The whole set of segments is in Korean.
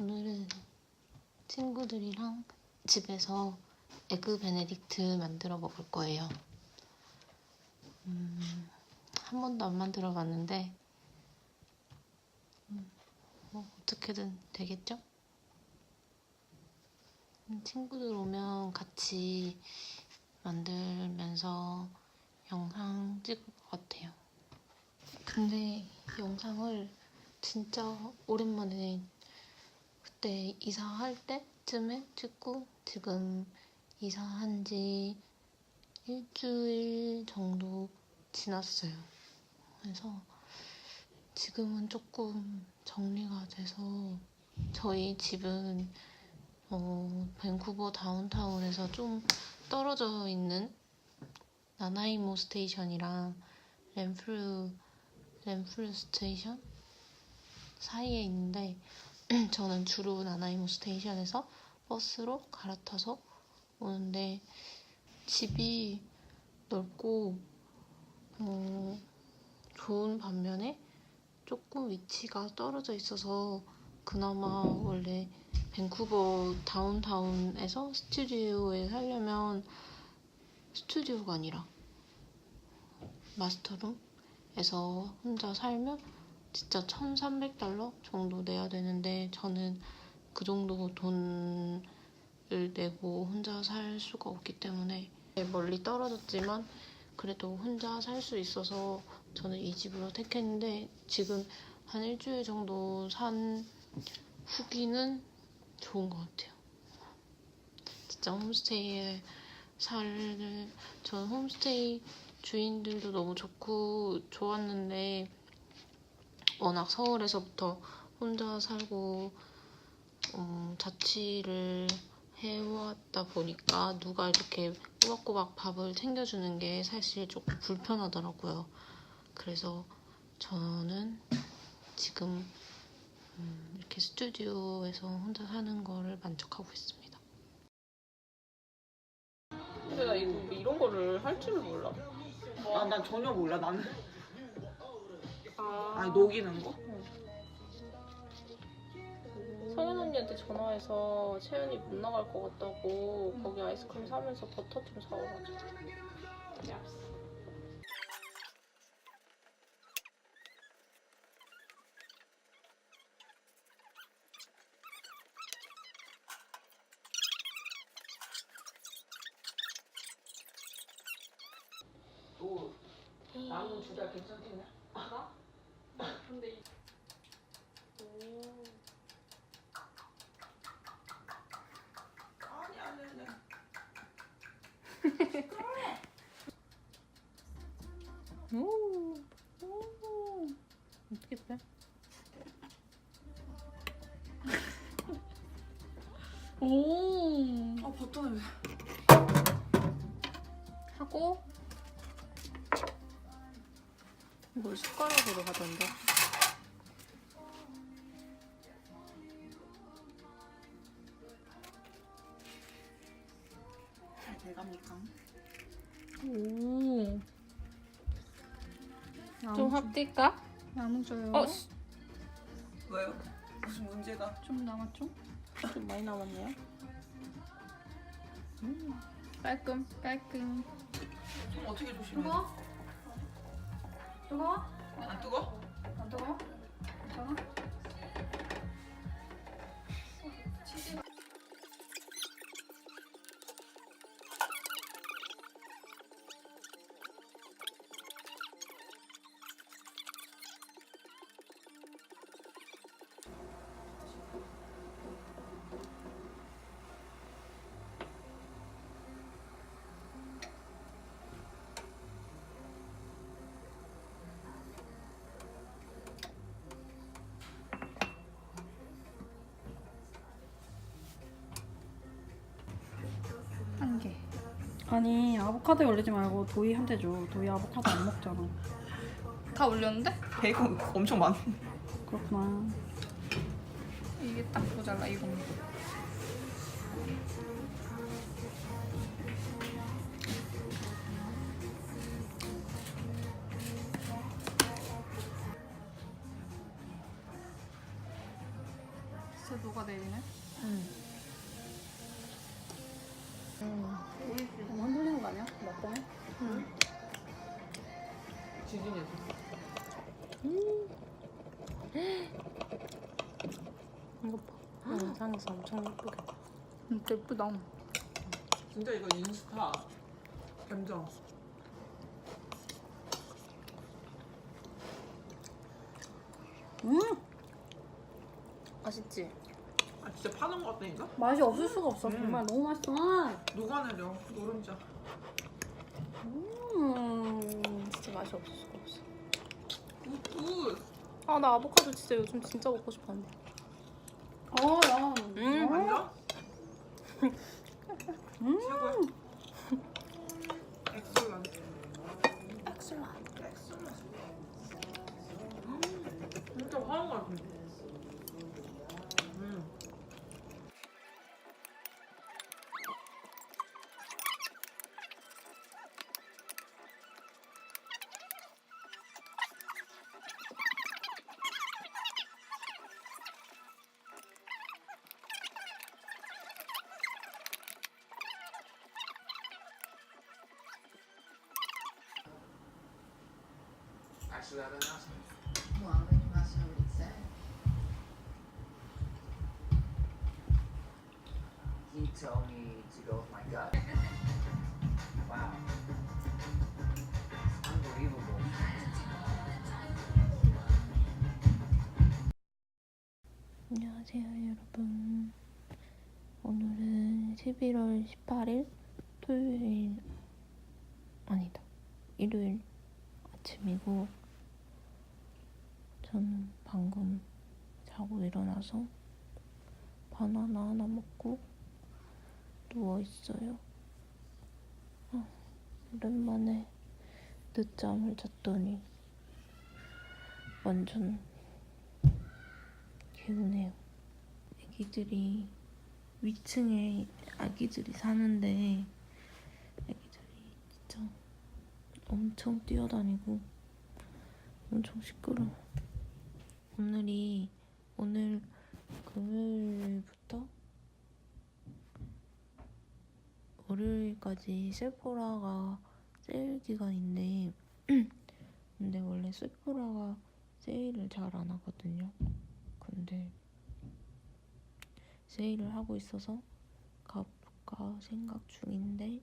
오늘은 친구들이랑 집에서 에그 베네딕트 만들어 먹을 거예요. 음, 한 번도 안 만들어 봤는데 음, 뭐 어떻게든 되겠죠? 음, 친구들 오면 같이 만들면서 영상 찍을 것 같아요. 근데 영상을 진짜 오랜만에 그때 이사할 때쯤에 찍고 지금 이사한 지 일주일 정도 지났어요. 그래서 지금은 조금 정리가 돼서 저희 집은 어, 밴쿠버 다운타운에서 좀 떨어져 있는 나나이모 스테이션이랑 램플 램플 스테이션 사이에 있는데 저는 주로 나나이모 스테이션에서 버스로 갈아타서 오는데 집이 넓고 어, 좋은 반면에 조금 위치가 떨어져 있어서 그나마 원래 밴쿠버 다운타운에서 스튜디오에 살려면 스튜디오가 아니라 마스터룸에서 혼자 살면 진짜 1,300달러 정도 내야 되는데 저는 그 정도 돈을 내고 혼자 살 수가 없기 때문에 멀리 떨어졌지만 그래도 혼자 살 수 있어서 저는 이 집으로 택했는데 지금 한 일주일 정도 산 후기는 좋은 것 같아요. 진짜 홈스테이에 살, 전 홈스테이 주인들도 너무 좋고 좋았는데 워낙 서울에서부터 혼자 살고 음, 자취를 해왔다 보니까 누가 이렇게 꼬박꼬박 밥을 챙겨주는 게 사실 조금 불편하더라고요. 그래서 저는 지금 음, 이렇게 스튜디오에서 혼자 사는 거를 만족하고 있습니다. 근데 나 이거 이런 거를 할 줄을 몰라. 아, 난 전혀 몰라. 나는 아, 아니 녹이는 거? 서연 언니한테 전화해서 채연이 못 나갈 것 같다고 거기 아이스크림 사면서 버터 좀 사오라고. 또 남은 주달 괜찮겠냐? 근데 이... 오. 아니 아니 아니. 오. 오. 어떻게 빼? 오. 아 버터 냄새. 하고 이걸 숟가락으로 하던데. 잘 돼갑니까? 오. 좀 합딜까? 나눠줘요. 어, 씨, 왜요? 무슨 문제가? 좀 남았죠? 좀 많이 남았네요. 깔끔, 깔끔. 좀 어떻게 조심해? 뜨거? 뜨거? 안 뜨거? 안 뜨거? 아니 아보카도에 올리지 말고 도희한테 줘. 도희 아보카도 안 먹잖아. 다 올렸는데? 배가 엄청 많아. 그렇구나. 이게 딱 모자라 이거 몇 번에? 지진이었어. 이거 봐. 영상에서 엄청 예쁘게. 진짜 예쁘다. 진짜 이거 인스타 감정. 음! 맛있지? 아 진짜 파는 거 같다니까? 맛이 없을 수가 없어. 음. 정말 너무 맛있어. 녹아내려 노른자. 음. 진짜 맛이 없을 수가 없어. 굿. 아 나 아보카도 진짜 요즘 진짜 먹고 싶었는데. 어, 야. 음. 완전? 음. 최고야. 엑셀런트. 엑슬라. 엑셀런트. 진짜 화한 거 같은데. 음. Have an announcement. Well, then you must know what it said. He told me to go with my gut. Wow. Unbelievable. 안녕하세요, 여러분. 오늘은 11월 18일 토요일 아니다. 일요일 아침이고 저는 방금 자고 일어나서 바나나 하나 먹고 누워 있어요. 아, 오랜만에 늦잠을 잤더니 완전 개운해요. 애기들이 위층에 아기들이 사는데 애기들이 진짜 엄청 뛰어다니고 엄청 시끄러워. 오늘이 오늘 금요일부터 월요일까지 세포라가 세일 기간인데 근데 원래 세포라가 세일을 잘 안 하거든요. 근데 세일을 하고 있어서 가볼까 생각 중인데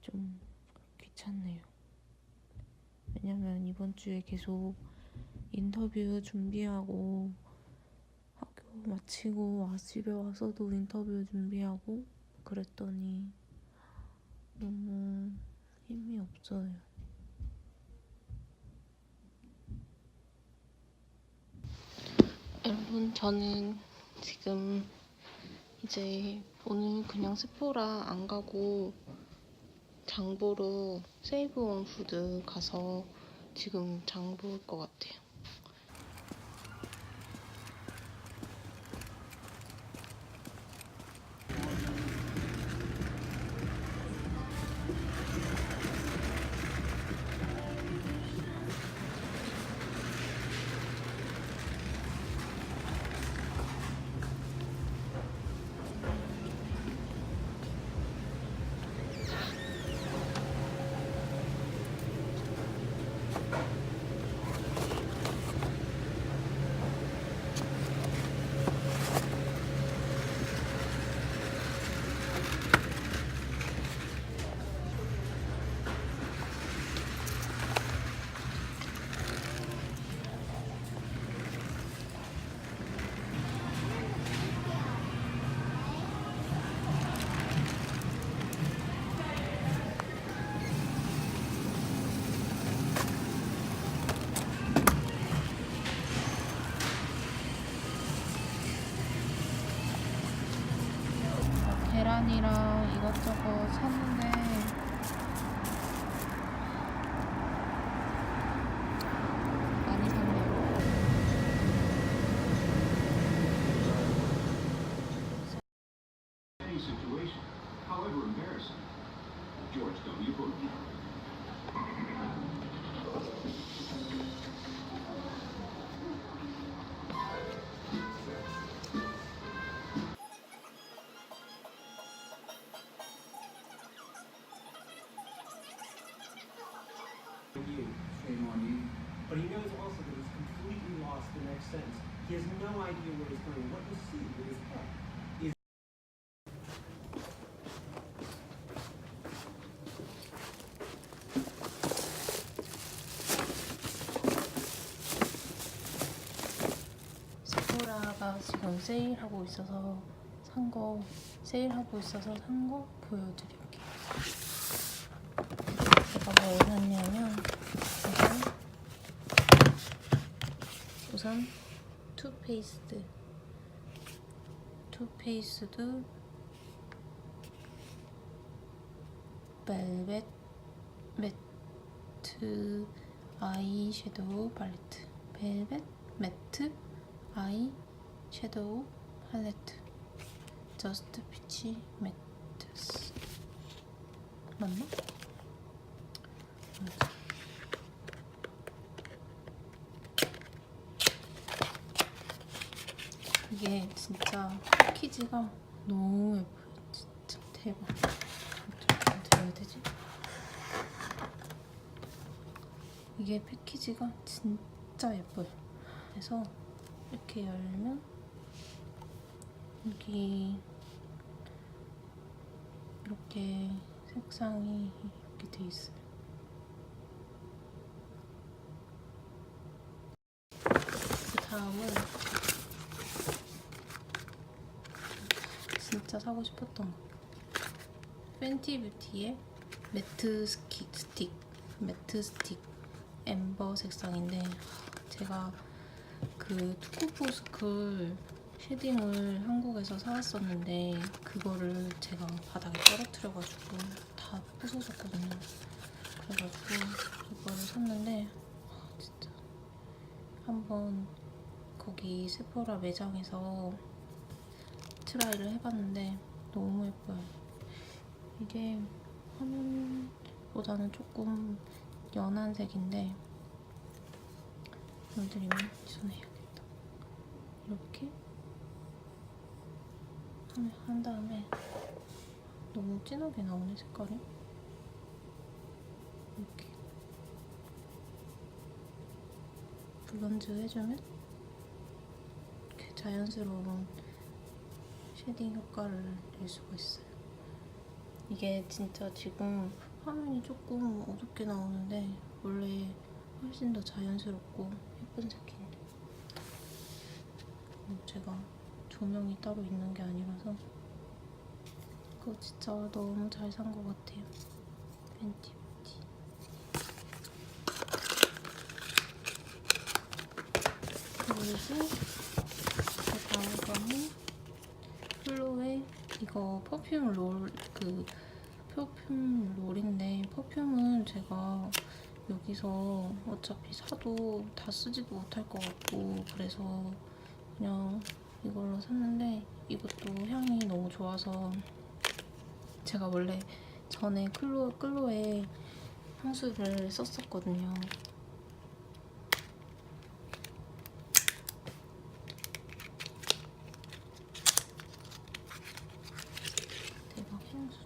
좀 귀찮네요. 왜냐면 이번 주에 계속 인터뷰 준비하고 학교 마치고 와 집에 와서도 인터뷰 준비하고 그랬더니 너무 힘이 없어요. 여러분 저는 지금 이제 오늘 그냥 스포라 안 가고 장보러 세이브원 푸드 가서 지금 장 볼 것 같아요. 이것저것 샀는데 많이 샀네요. George W. Bush. Shame on you. But he knows also that he's completely lost the next sentence. He has no idea where he's going. What you see with his head is 세포라가 지금 세일하고 있어서 산 거 세일하고 있어서 산 거 보여드릴게요. 제가 뭘 샀냐면 우선 우선 투페이스트 투페이스드. 벨벳 매트 아이 섀도우 팔레트. 벨벳 매트 아이 섀도우 팔레트. 저스트 피치 매트스 맞나? 이게 진짜 패키지가 너무 예뻐요 진짜 대박 좀 드려야 되지? 이게 패키지가 진짜 예뻐요 그래서 이렇게 열면 여기 이렇게 색상이 이렇게 돼 있어요. 그 다음은 진짜 사고 싶었던 거. 팬티 뷰티의 매트 스키, 스틱, 매트 스틱 엠버 색상인데 제가 그 투쿠포 스쿨 쉐딩을 한국에서 사왔었는데 그거를 제가 바닥에 떨어뜨려가지고 다 부서졌거든요. 그래가지고 이거를 샀는데 아, 진짜 한번 거기 세포라 매장에서 트라이를 해봤는데 너무 예뻐요. 이게 화면보다는 조금 연한 색인데 보여드리면 손해야겠다. 이렇게 한, 한 다음에 너무 진하게 나오네 색깔이. 이렇게 블런즈 해주면 이렇게 자연스러운 쉐딩 효과를 낼 수가 있어요. 이게 진짜 지금 화면이 조금 어둡게 나오는데 원래 훨씬 더 자연스럽고 예쁜 색인데. 음, 제가 조명이 따로 있는 게 아니라서 이거 진짜 너무 잘 산 것 같아요. 팬티. 그리고 그 다음 거는 플로의 이거 퍼퓸 롤 그 퍼퓸 롤인데 퍼퓸은 제가 여기서 어차피 사도 다 쓰지도 못할 것 같고 그래서 그냥 이걸로 샀는데 이것도 향이 너무 좋아서 제가 원래 전에 클로, 클로에 향수를 썼었거든요. 대박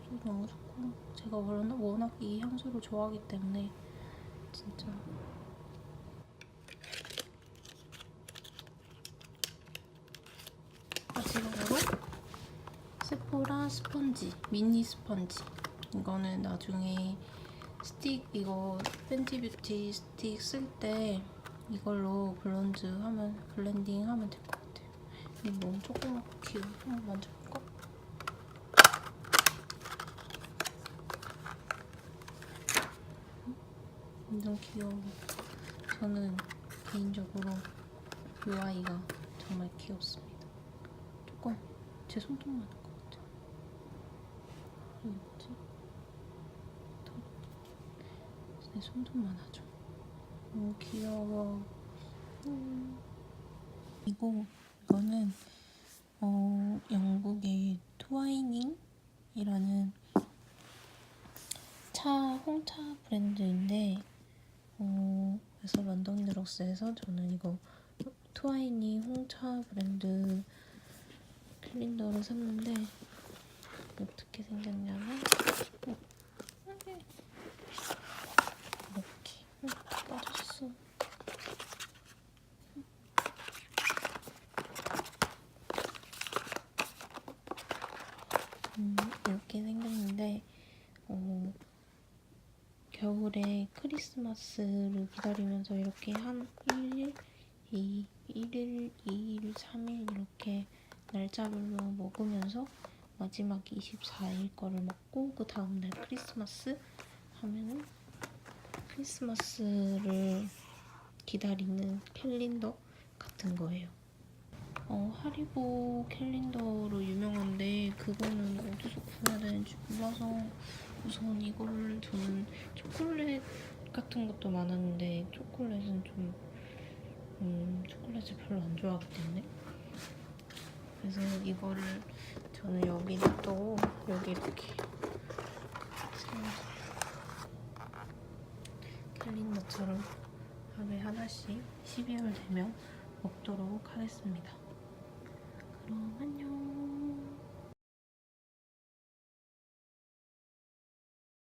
향수도 너무 좋고 제가 워낙, 이 향수를 좋아하기 때문에 진짜. 마지막으로 세포라 스펀지 미니 스펀지. 이거는 나중에 스틱 이거 팬티 뷰티 스틱 쓸 때 이걸로 블론즈 하면 블렌딩 하면 될 것 같아요. 이거 너무 조그맣고 귀여워. 한번 만져볼까? 완전 귀여워 저는 개인적으로 이 아이가 정말 귀엽습니다. 조금 제 손톱만 한것 같아요. 이게 뭐지? 더- 제 손톱만 하죠. 너무 귀여워. 음. 이거 이거는 어 영국의 트와이닝이라는 차 홍차 브랜드인데 어, 그래서 런던드럭스에서 저는 이거 투아이니 홍차 브랜드 클린더를 샀는데 어떻게 생겼냐면 어. 이렇게 어, 빠졌어 음, 이렇게 생겼는데 어, 겨울에 크리스마스를 기다리면서 이렇게 한 1일, 2, 1일, 2일, 3일 이렇게 날짜별로 먹으면서 마지막 24일 거를 먹고 그 다음날 크리스마스 하면은 크리스마스를 기다리는 캘린더 같은 거예요. 어, 하리보 캘린더로 유명한데 그거는 어디서 구해야 되는지 몰라서 우선 이거를 저는 초콜릿 같은 것도 많았는데 초콜릿은 좀 음, 초콜릿을 별로 안 좋아하기 때문에 그래서 이거를 저는 여기 놔두고 여기 이렇게 캘린더처럼 하루에 하나씩 12월 되면 먹도록 하겠습니다.